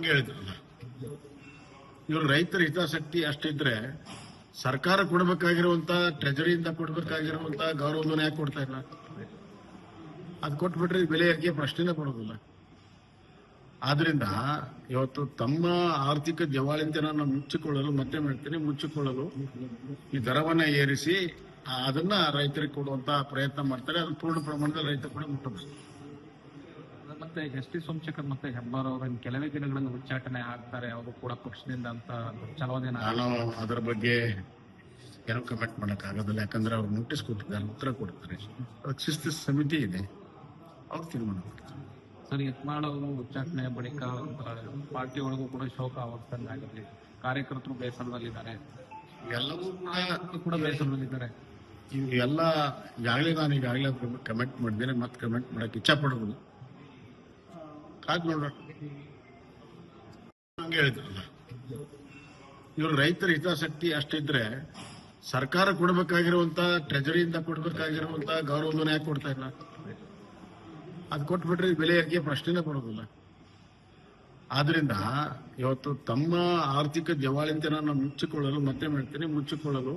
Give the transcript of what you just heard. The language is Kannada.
ಹಂಗೆ ಹೇಳಿದ್ರಲ್ಲ ಇವರು ರೈತರ ಹಿತಾಸಕ್ತಿ ಅಷ್ಟಿದ್ರೆ ಸರ್ಕಾರ ಕೊಡಬೇಕಾಗಿರುವಂತ ಟ್ರೆಜರಿಯಿಂದ ಕೊಡಬೇಕಾಗಿರುವಂತ ಗೌರವಧನ ಯಾಕೆ ಕೊಡ್ತಾ ಇಲ್ಲ? ಅದು ಕೊಟ್ಬಿಟ್ರೆ ಬೆಲೆ ಏರಿಕೆ ಪ್ರಶ್ನೆನೇ ಕೊಡೋದಿಲ್ಲ. ಆದ್ರಿಂದ ಇವತ್ತು ತಮ್ಮ ಆರ್ಥಿಕ ಜವಾಳಿಂತನನ್ನು ಮುಚ್ಚಿಕೊಳ್ಳಲು ಮತ್ತೆ ಮಾಡ್ತೀನಿ, ಮುಚ್ಚಿಕೊಳ್ಳಲು ಈ ದರವನ್ನ ಏರಿಸಿ ಅದನ್ನ ರೈತರಿಗೆ ಕೊಡುವಂತ ಪ್ರಯತ್ನ ಮಾಡ್ತಾರೆ. ಅದು ಪೂರ್ಣ ಪ್ರಮಾಣದಲ್ಲಿ ರೈತ ಕೂಡ ಮುಟ್ಟಬೇಕು ಮತ್ತೆ ಎಸ್ ಟಿ ಸೋಮಶೇಖರ್ ಮತ್ತೆ ಹೆಬ್ಬಾರ್ ಅವರ ಕೆಲವೇ ದಿನಗಳಲ್ಲಿ ಉಚ್ಚಾಟನೆ ಆಗ್ತಾರೆ ಅವರು ಕೂಡ ಪಕ್ಷದಿಂದ ಅಂತ ಚಲವಾದಿ ನಾನು ಅದರ ಬಗ್ಗೆ ಏನೋ ಕಮೆಂಟ್ ಮಾಡಕ್ ಆಗೋದಿಲ್ಲ. ಯಾಕಂದ್ರೆ ಅವ್ರು ನೋಟಿಸ್ ಕೊಟ್ಟಿದ್ದಾರೆ ಉತ್ತರ ಕೊಡ್ತಾರೆ. ಪಕ್ಷಿಸ್ತ ಶಿಸ್ತು ಸಮಿತಿ ಇದೆ. ಅವ್ರು ತೀರ್ಮಾನ ಮಾಡ್ತಾರೆ. ಸರ್ ಯತ್ನಾಳ್ ಅವರು ಉಚ್ಚಾಟನೆ ಬಳಿಕ ಪಾರ್ಟಿ ಒಳಗೂ ಕೂಡ ಶೋಕ ಆವರ್ತನಾಗಿದೆ ಕಾರ್ಯಕರ್ತರು ಬೇಸರದಲ್ಲಿದ್ದಾರೆ. ಎಲ್ಲವೂ ಕೂಡ ಕೂಡ ಬೇಸರದಲ್ಲಿದ್ದಾರೆ. ಎಲ್ಲ ಈಗಾಗಲೇ ನಾನು ಈಗಾಗಲೇ ಕಮೆಂಟ್ ಮಾಡಿದ್ದೇನೆ. ಮತ್ತೆ ಕಮೆಂಟ್ ಮಾಡಕ್ಕೆ ಇಚ್ಛೆ ಪಡೋದಿಲ್ಲ. ಕಾದ್ ನೋಡೋಣ ಹೇಳಿದ್ರಲ್ಲ ಇವ್ರು ರೈತರ ಹಿತಾಸಕ್ತಿ ಅಷ್ಟಿದ್ರೆ ಸರ್ಕಾರ ಕೊಡಬೇಕಾಗಿರುವಂತ ಟ್ರೆಜರಿಯಿಂದ ಕೊಡಬೇಕಾಗಿರುವಂತ ಗೌರವಧನ ಯಾಕೆ ಕೊಡ್ತಾ ಇಲ್ಲ? ಅದು ಕೊಟ್ಬಿಟ್ರೆ ಬೆಲೆ ಏರಿಕೆ ಪ್ರಶ್ನೆನೇ ಬರೋದಿಲ್ಲ ಆದ್ರಿಂದ ಇವತ್ತು ತಮ್ಮ ಆರ್ಥಿಕ ದಿವಾಳಿತನ ಮುಚ್ಚಿಕೊಳ್ಳಲು ಮತ್ತೆ ಮಾಡ್ತೀನಿ, ಮುಚ್ಚಿಕೊಳ್ಳಲು